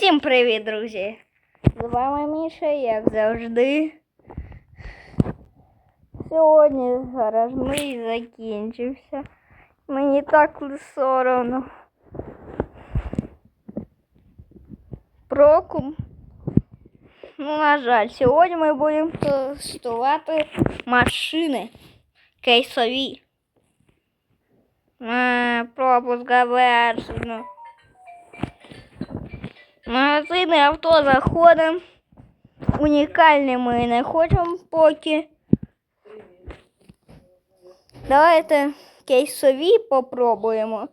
Всім привіт, друзі! З вами Міша, як завжди. Сьогодні гараж мій закінчився. Мені так соромно. Прокум. Ну, на жаль, сьогодні ми будемо тестувати машини кейсові. Е, Пропуск завершено. Магазини авто заходимо. Унікальні ми не хочемо поки. Давайте кейсові попробуємо.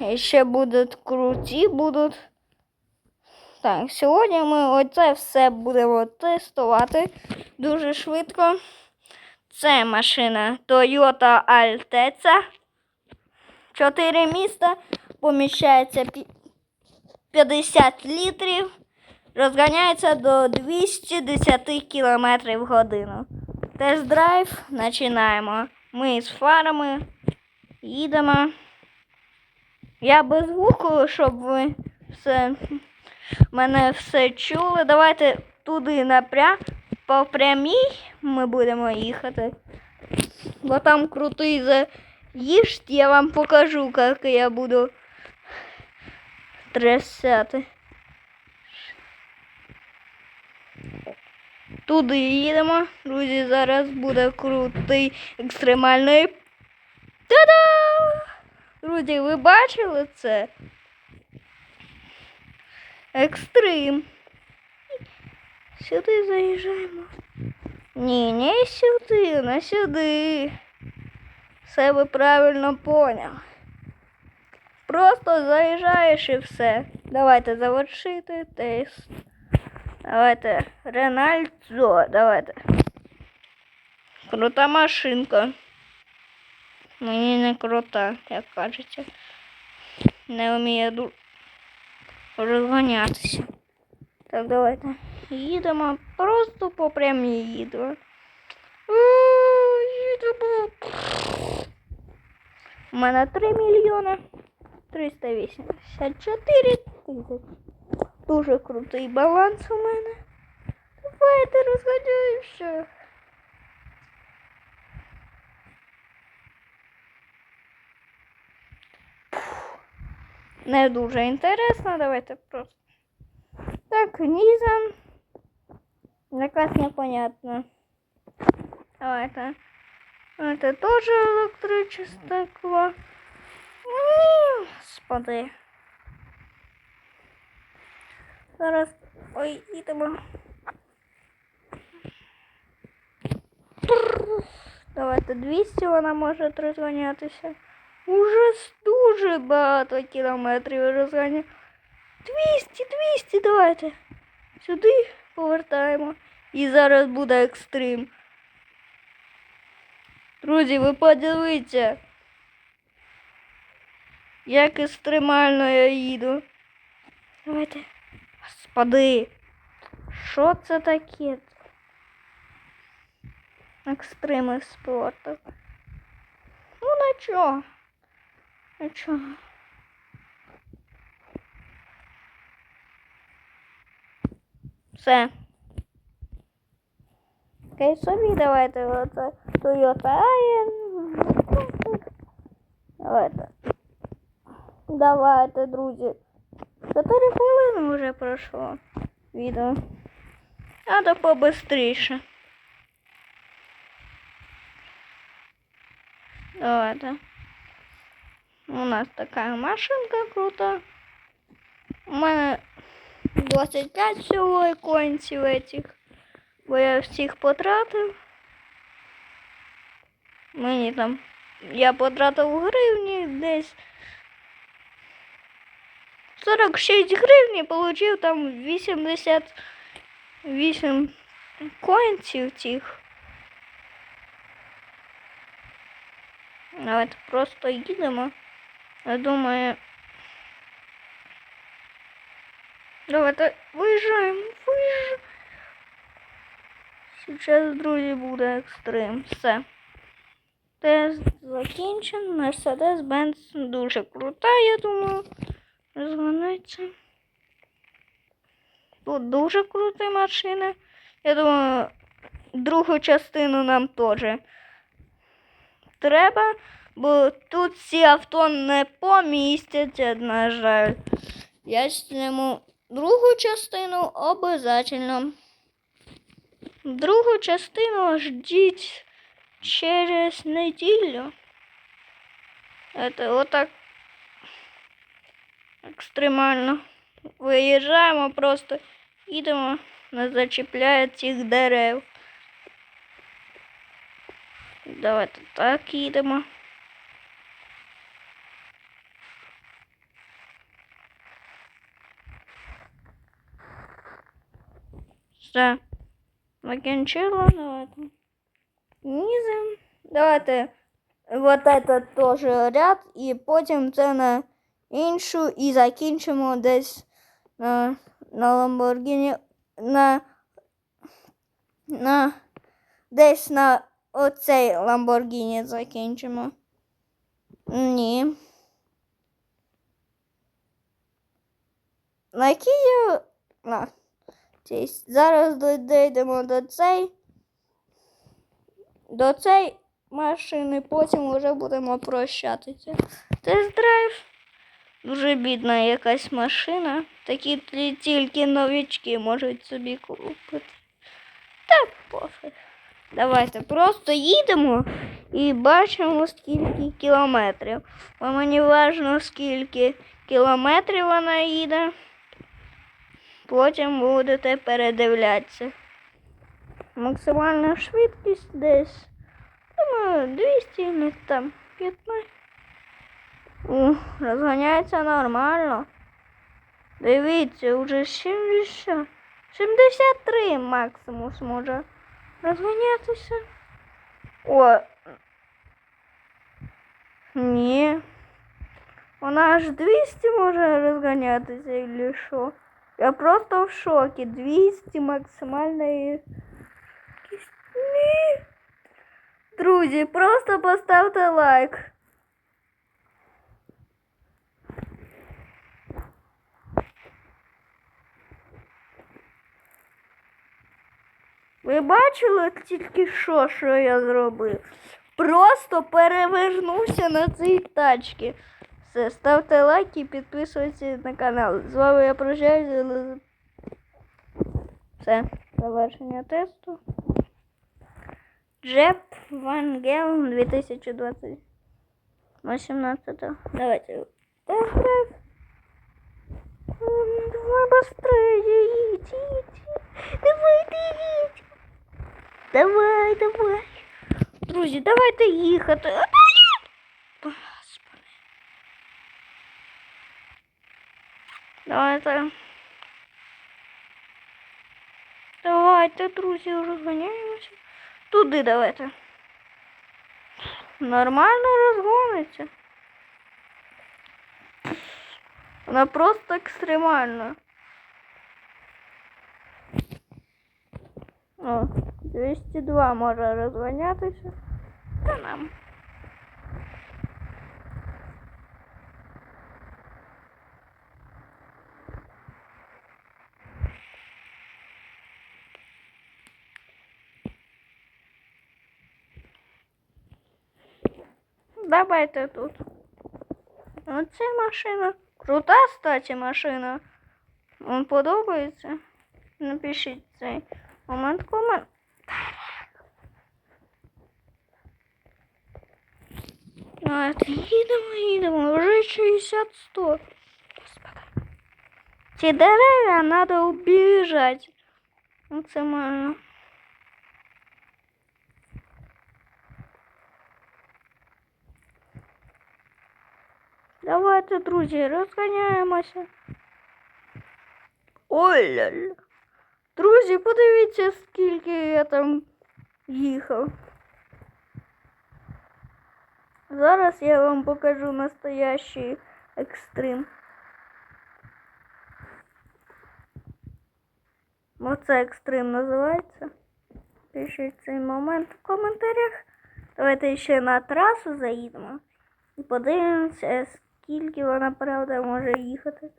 І ще будуть круті, будуть. Так, сьогодні ми оце все будемо тестувати дуже швидко. Це машина Toyota Altezza. Чотири міста. Поміщається пі- 50 літрів. Розганяється до 210 км в годину. Тест-драйв починаємо. Ми з фарами їдемо. Я без звуку, щоб ви все мене все чули. Давайте туди напрям, по прямій ми будемо їхати. Бо там крутий заїзд, я вам покажу, як я буду трясати. Туди їдемо. Друзі, зараз буде крутий екстремальний. Та-да! Друзі, ви бачили це? Екстрим. Сюди заїжджаємо. Ні, не сюди, не сюди. Все ви правильно поняли. Просто заїжджаєш і все. Давайте завершити тест. Давайте. Ренальдзо, давайте. Крута машинка. Мені не крута, як кажеться. Не вміє ду... розганятися. Так, давайте. Їдемо просто по прямій їдемо. У, Їдемо. У мене 3 мільйони 384 тисячі. Дуже крутий баланс у мене. Давайте розганяємося. Не дуже інтересно, давайте просто. Так, Нізан. Якась непонятна. Давайте. Это тоже електричне Ні, Зараз. Ой, їдемо. Давайте 200 вона може розганятися. Уже дуже багато кілометрів розганяє. 200, 200, давайте. Сюди повертаємо. І зараз буде екстрим. Друзі, ви подивіться. Як екстремально я їду. Давайте. Господи. Що це таке? Екстреми спорту. Ну нічого. Нічого. Все. Кейсові давайте оце Toyota. Давайте. Давайте, друзі. Чотири хвилини вже пройшло відео. Треба побистріше. Давайте. У нас така машинка крута. У мене 25 всього іконців этих. Бо я всіх потратив. Мені там. Я потратив гривні десь 46 гривень получив там 88 коінців цих. Давайте просто їдемо. Я думаю. Давайте виїжджаємо, виїжджаємо. Сейчас, друзі, буде екстрим. Все. Тест закінчен. Мерседес Бенц дуже крута, я думаю. Розгониться. Тут дуже круті машини. Я думаю, другу частину нам теж треба, бо тут всі авто не помістяться, на жаль. Я зніму другу частину обов'язково. Другу частину ждіть через неділю. Это отак екстремально. Виїжджаємо просто, їдемо, не зачіпляє цих дерев. Давайте так їдемо. Все. Закінчила, давайте. Низом. Давайте вот этот тоже ряд, і потім це на іншу і закінчимо десь на, на Lamborghini, на, на десь на оцей Lamborghini закінчимо. Ні. На який я... На. Зараз дійдемо до цей. До цей машини, потім вже будемо прощатися. Тест-драйв. Дуже бідна якась машина. Такі тільки новічки можуть собі купити. Так, пофіг. Давайте просто їдемо і бачимо, скільки кілометрів. Бо мені важливо, скільки кілометрів вона їде. Потім будете передивлятися. Максимальна швидкість десь. Думаю, 200, ну там 15. О, розганяється нормально. Дивіться, уже 70. 73 максимум зможе розганятися. О. Ні. Вона аж 200 може розганятися, или що? Я просто в шокі. 200 максимальної. швидкість. Ні. Друзі, просто поставте лайк. Ви бачили тільки що, що я зробив? Просто перевернувся на цій тачці. Все, ставте лайк і підписуйтесь на канал. З вами я прощаюся. Все, завершення тесту. Джеп Ван Гел 2020. 18. Давайте. Тест-драйв. М, Давай быстрее, едь, едь. Давай, їдь. Давай, давай. Друзі, давайте їхати. Господи. Давайте. Давайте, друзі, розганяємося. Туди давайте. Нормально розгониться. Вона просто екстремальна. О, 202 може розганятися. Та нам. Давайте тут. Оце машина. Крута, статі, машина. Вам подобається? Напишіть цей момент в комент. Давайте, їдемо, їдемо. Вже 60-100. Господи. Ці дерева треба обіжати. Максимально. Давайте, друзі, розганяємося. Ой ля ля. Друзі, подивіться, скільки я там їхав. Зараз я вам покажу настоящий екстрим. Оце екстрим називається. Пишіть цей момент в коментарях. Давайте ще на трасу заїдемо і подивимося, скільки вона правда може їхати.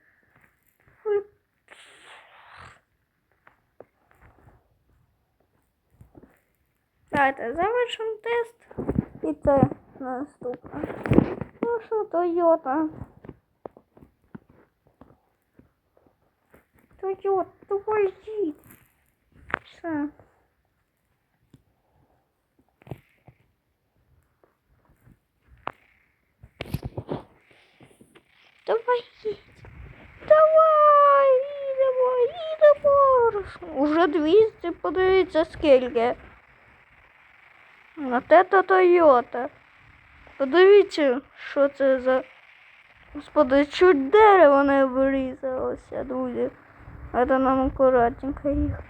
Давайте завершимо тест. І це наступне. Ну що, Тойота. Тойота, давай їдь. Все. Давай їдь. Давай, їдемо, їдемо. Уже 200, подивіться скільки. А те то Тойота. Подивіться, що це за. Господи, чуть дерево не врізалося, друзі. А то нам акуратненько їхати.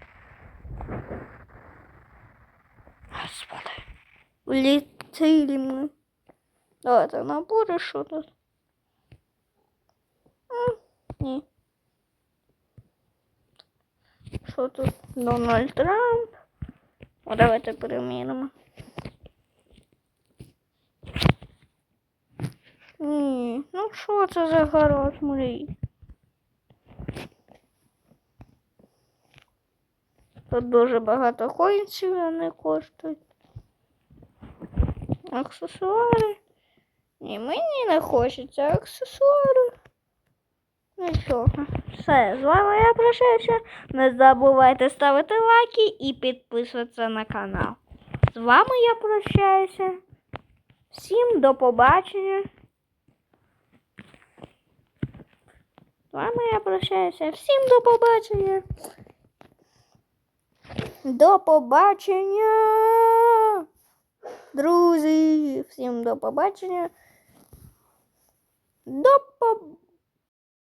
Господи. Улетіли ми. Давайте набори, що тут. М, Ні. Що тут? Дональд Трамп. О, давайте переміримо. Ні, ну що це за гараж мрій? Тут дуже багато коїнців вони коштують. Аксесуари. Ні, мені не хочеться аксесуари. Нічого. Все, з вами я прощаюся. Не забувайте ставити лайки і підписуватися на канал. З вами я прощаюся. Всім до побачення. З вами я прощаюся. Всім до побачення. До побачення. Друзі, всім до побачення. До